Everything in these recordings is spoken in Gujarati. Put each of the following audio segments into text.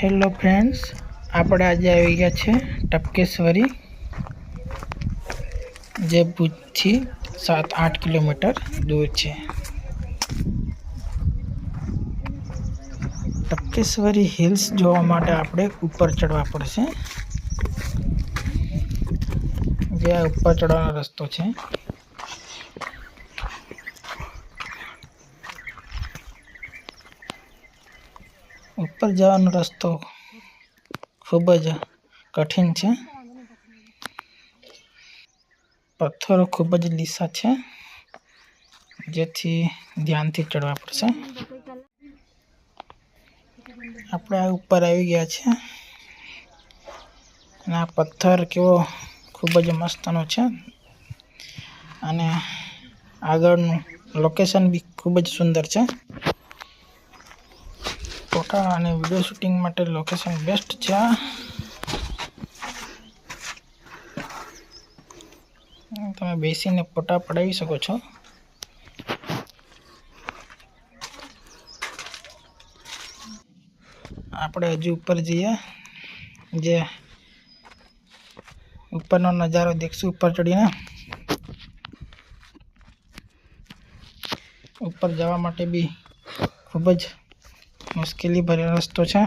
હેલો ફ્રેન્ડ્સ આપણે આજે આવી ગયા છે ટપકેશ્વરી, જે ભુજથી સાત આઠ કિલોમીટર દૂર છે. ટપકેશ્વરી હિલ્સ જોવા માટે આપણે ઉપર ચડવા પડશે. જે આ ઉપર ચડવાનો રસ્તો છે. ઉપર જવાનો રસ્તો ખૂબ જ કઠિન છે. પથ્થરો ખૂબ જ લીસા છે. જેથી ધ્યાનથી ચડવા પડશે. આપણે આ ઉપર આવી ગયા છે. અને આ પથ્થર કેવો ખૂબ જ મસ્તનો છે. અને આગળનું લોકેશન બી ખૂબ જ સુંદર છે. ફોટા અને વીડિયો શૂટિંગ માટે લોકેશન બેસ્ટ છે. તમે બેસીને ફોટા પડાવી શકો છો. આપણે હજુ ઉપર જઈએ. જે ઉપરનો નજારો દેખશું ઉપર ચડીને. ઉપર જવા માટે બી ખૂબ જ મુશ્કેલી ભર્યો રસ્તો છે.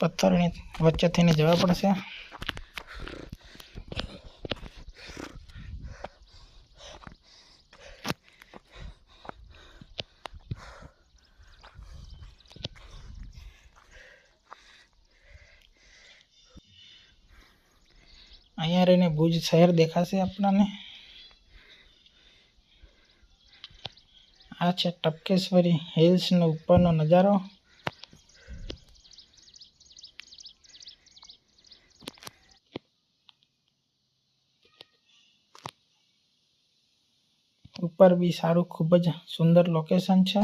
પથ્થરની વચ્ચે થઈને જવા પડશે. અહીંયા રહીને ભુજ શહેર દેખાશે આપણને? આ છે ટપકેશ્વરી હિલ્સનો ઉપરનો નજારો. ઉપર બી સારું, ખૂબ જ સુંદર લોકેશન છે.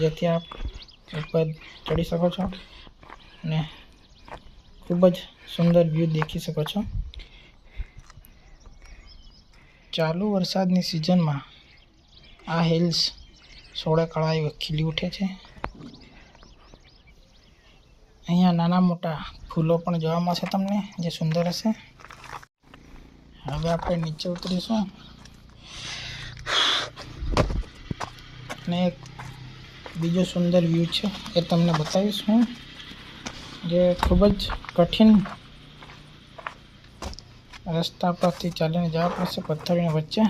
જેથી આપ ઉપર ચડી શકો છો અને ખૂબ જ સુંદર વ્યૂ દેખી શકો છો. ચાલુ વરસાદની સિઝનમાં આ હિલ્સ સોળે કળાએ ખીલી ઉઠે છે. અહીંયા નાના મોટા ફૂલો પણ જોવા મળશે તમને, જે સુંદર હશે. હવે આપણે નીચે ઉતરીશું. અને એક બીજો સુંદર વ્યૂ છે એ તમને બતાવીશ હું, જે ખૂબ જ કઠિન રસ્તા પરથી ચાલીને જવા પડશે પથ્થરની વચ્ચે.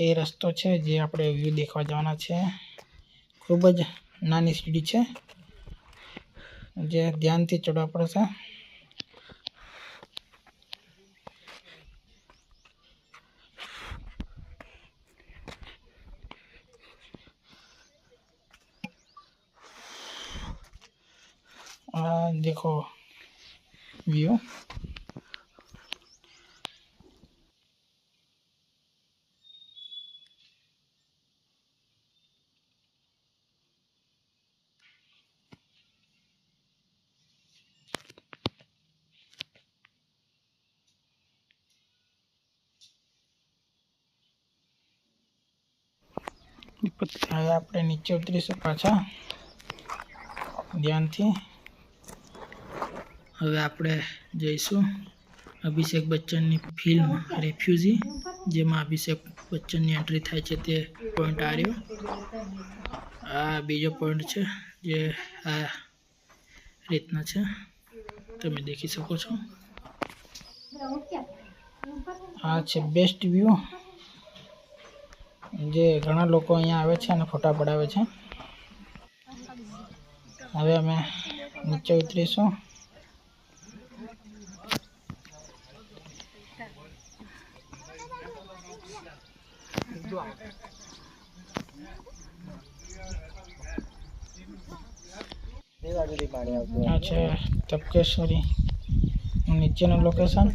એ રસ્તો છે જે આપણે વ્યૂ દેખવા જવાના છે. ખૂબ જ નાની સીડી છે. જે ધ્યાનથી ચડવા પડશે. आ view. આપણે નીચે ઉતરીશું પાછા. ધ્યાનથી. હવે આપણે જઈશું અભિષેક બચ્ચનની ફિલ્મ રેફ્યુઝી જેમાં અભિષેક બચ્ચનની એન્ટ્રી થાય છે તે પોઈન્ટ આ રહ્યો. આ બીજો પોઈન્ટ છે જે આ રીતના છે. તમે દેખી શકો છો. આ છે બેસ્ટ વ્યૂ જે ઘણા લોકો અહીંયા આવે છે અને ફોટા પડાવે છે. હવે અમે નીચે ઉતરીશું. આ છે તપકેશ્વરી નીચેનું લોકેશન